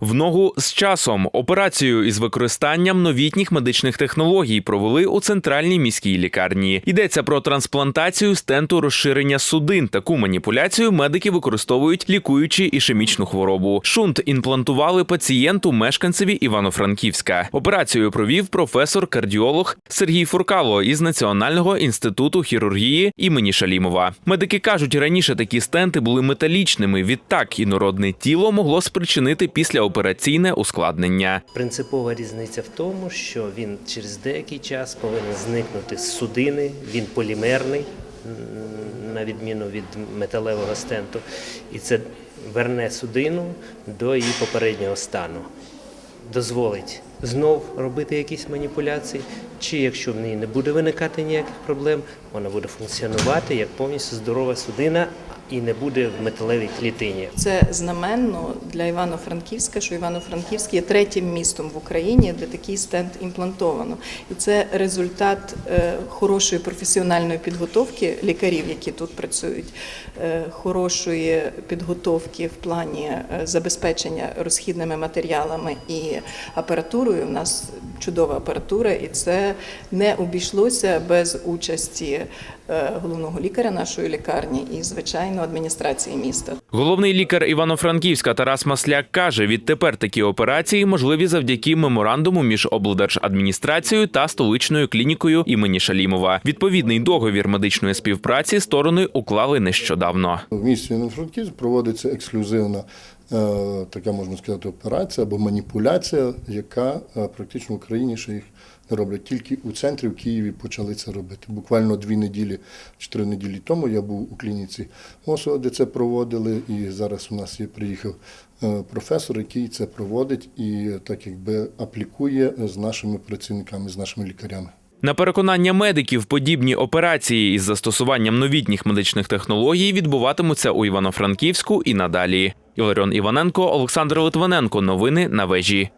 В ногу з часом операцію із використанням новітніх медичних технологій провели у центральній міській лікарні. Йдеться про трансплантацію стенту розширення судин. Таку маніпуляцію медики використовують, лікуючи ішемічну хворобу. Шунт імплантували пацієнту мешканцеві Івано-Франківська. Операцію провів професор-кардіолог Сергій Фуркало із Національного інституту хірургії імені Шалімова. Медики кажуть, раніше такі стенти були металічними. Відтак інородне тіло могло спричинити післяопераційне ускладнення. Принципова різниця в тому, що він через деякий час повинен зникнути з судини, він полімерний, на відміну від металевого стенту, і це верне судину до її попереднього стану. Дозволить знов робити якісь маніпуляції, чи якщо в неї не буде виникати ніяких проблем, вона буде функціонувати як повністю здорова судина і не буде в металевій клітині. Це знаменно для Івано-Франківська, що Івано-Франківськ є третім містом в Україні, де такий стенд імплантовано. І це результат е, хорошої професіональної підготовки лікарів, які тут працюють, е, хорошої підготовки в плані е, забезпечення розхідними матеріалами і апаратурою. У нас чудова апаратура, і це не обійшлося без участі головного лікаря нашої лікарні і, звичайно, адміністрації міста. Головний лікар Івано-Франківська Тарас Масляк каже: відтепер такі операції можливі завдяки меморандуму між облдержадміністрацією та столичною клінікою імені Шалімова. Відповідний договір медичної співпраці сторони уклали нещодавно. В місті Івано-Франківськ проводиться ексклюзивна така можна сказати операція або маніпуляція, яка е, практично в Україні ще їх не роблять. Тільки у центрі в Києві почали це робити. Буквально дві неділі чи три неділі тому я був у клініці ОСО, де це проводили, і зараз у нас є приїхав е, професор, який це проводить і так якби аплікує з нашими працівниками, з нашими лікарями. На переконання медиків, подібні операції із застосуванням новітніх медичних технологій відбуватимуться у Івано-Франківську і надалі. Іларіон Іваненко, Олександр Литвиненко. Новини на вежі.